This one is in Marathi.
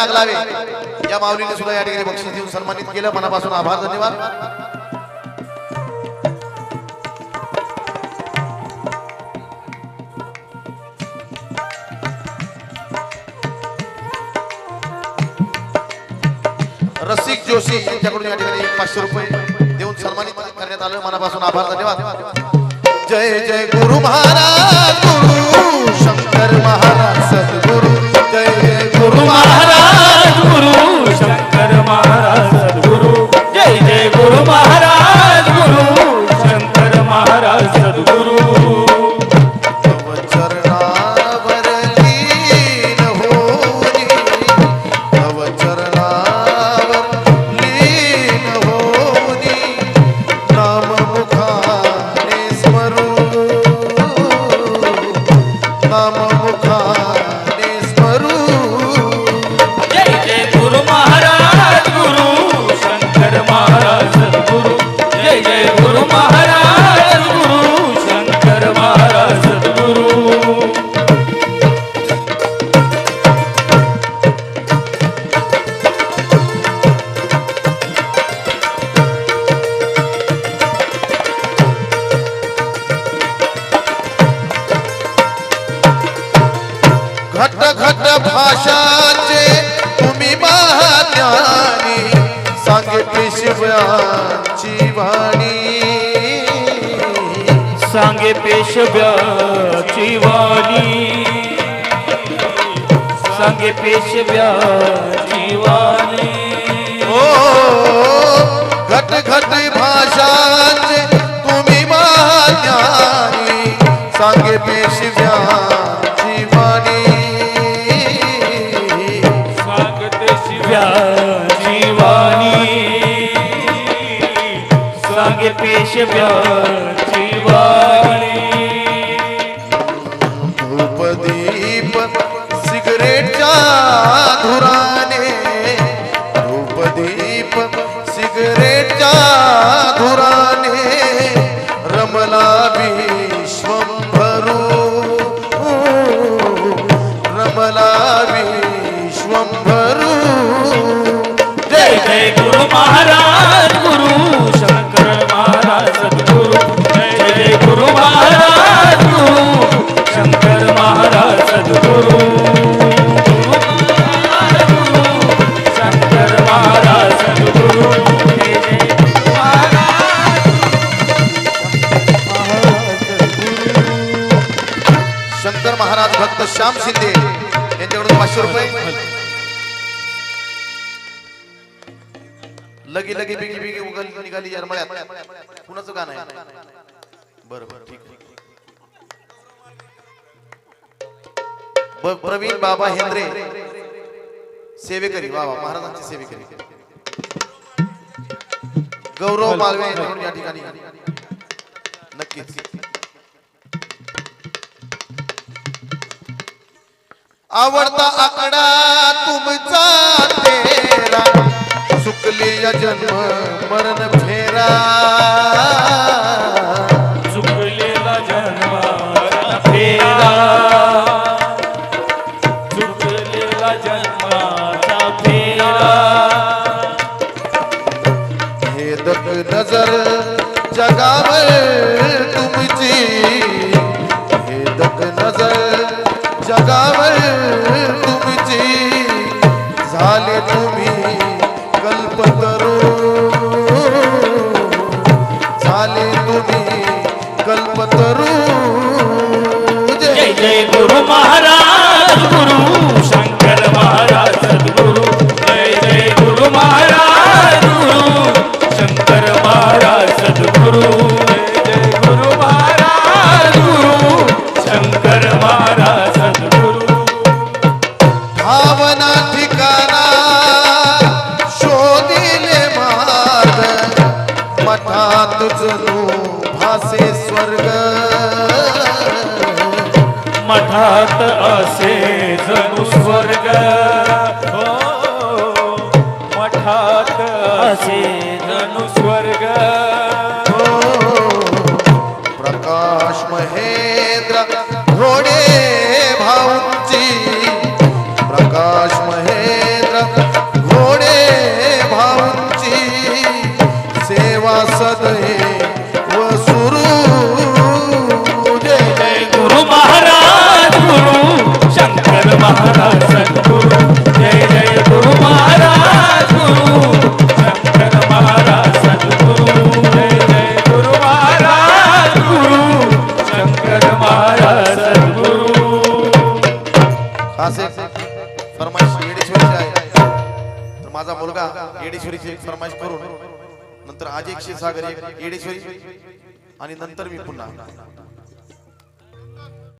आग लावे या माऊलीने सुद्धा या ठिकाणी बक्षीस देऊन सन्मानित केलं. मनापासून आभार धन्यवाद. रसिक जोशी यांच्याकडून या ठिकाणी पाचशे रुपये देऊन सन्मानित करण्यात आलं. मनापासून आभार धन्यवाद. जय जय गुरु महाराज. भाषाचे तुम्ही महाज्ञानी सांगे पेशव्यांची वाणी. सांगे पेशव्याची वाणी. सांगे पेशव्याची वाणी. ओ घट घट भाषाचे तुम्ही महाज्ञानी सांगे पेशव्यांची सांगे पेशव्याची महाराज भक्त श्याम शिंदे यांच्याकडून पाचशे रुपये. लगी लगी बिगी बिगी उगल निघाली यारमळ्यात. कुणाचं गाणं आहे? बरं बरं ठीक आहे. प्रवीण बाबा हेंद्रे. सेवेकरी बाबा महाराजांची सेवेकरी. गौरव मालवे या ठिकाणी. नक्कीच. आवडता आकडा तुमचा तेरा. सुकली या जन्म मरण फेरा. चुकलेला जन्माचा फेरा. चुकलेला जन्माचा फेरा. हे दक नजर जगावर तुमची. मठात जणू भासे स्वर्ग. मठात असे जणू स्वर्ग. हो मठात असे फरमाईश येडेश्वरीची आहे. तर माझा मुलगा येडेश्वरीची एक फरमाईश करून नंतर आज एक सागर एक येडेश्वरी आणि नंतर मी पुन्हा.